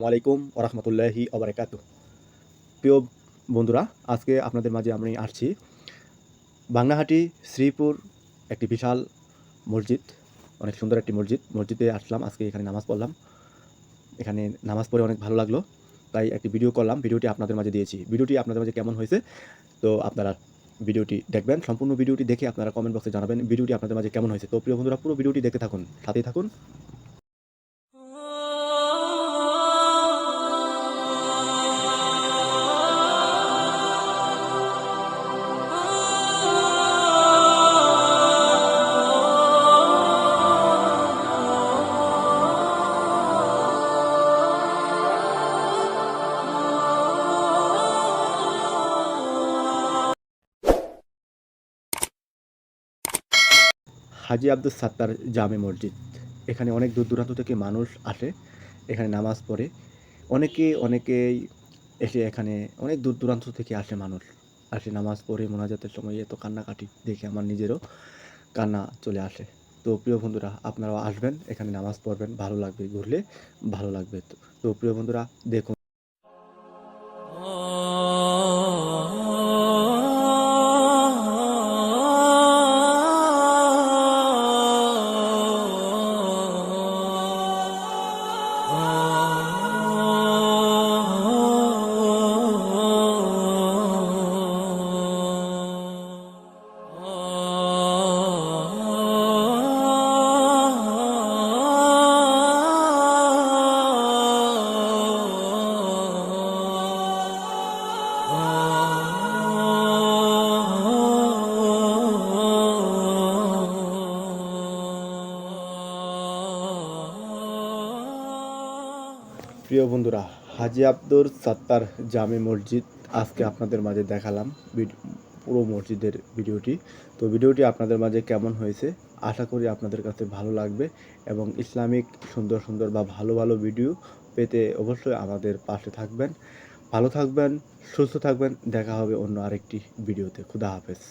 ওয়ালাইকুম ওরহমতুল্লাহি ওবরাকাতু প্রিয় বন্ধুরা, আজকে আপনাদের মাঝে আমি আসছি বাংলাহাটি শ্রীপুর একটি বিশাল মসজিদ, অনেক সুন্দর একটি মসজিদ। মসজিদে আসলাম, আজকে এখানে নামাজ পড়লাম। এখানে নামাজ পড়ে অনেক ভালো লাগল, তাই একটি ভিডিও করলাম, ভিডিওটি আপনাদের মাঝে দিয়েছি। ভিডিওটি আপনাদের মাঝে কেমন হয়েছে, তো আপনারা ভিডিওটি দেখবেন, সম্পূর্ণ ভিডিওটি দেখে আপনারা কমেন্ট বক্সে জানাবেন ভিডিওটি আপনাদের মাঝে কেমন হয়েছে। তো প্রিয় বন্ধুরা, পুরো ভিডিওটি দেখতে থাকুন, সাথেই থাকুন। হাজি আব্দুল সাত্তার জামে মসজিদ। এখানে অনেক দূর দূরান্ত থেকে মানুষ আসে, এখানে নামাজ পড়ে। অনেকে, অনেকেই এসে এখানে অনেক দূর দূরান্ত থেকে আসে মানুষ। আসে নামাজ পড়ে, মোনাজাতের সময় এত কান্নাকাটি দেখে আমার নিজেরও কান্না চলে আসে। তো প্রিয় বন্ধুরা, আপনারাও আসবেন, এখানে নামাজ পড়বেন, ভালো লাগবে ঘুরলে, ভালো লাগবে। তো প্রিয় বন্ধুরা, দেখুন। প্রিয় বন্ধুরা, হাজি আব্দুর সাত্তার জামে মসজিদ আজকে আপনাদের মাঝে দেখালাম পুরো মসজিদের ভিডিওটি। তো ভিডিওটি আপনাদের মাঝে কেমন হয়েছে আশা করি আপনাদের কাছে ভালো লাগবে এবং ইসলামিক সুন্দর সুন্দর বা ভালো ভালো ভিডিও পেতে অবশ্যই আমাদের পাশে থাকবেন। ভালো থাকবেন, সুস্থ থাকবেন, দেখা হবে অন্য আরেকটি ভিডিওতে। খুদা হাফেজ।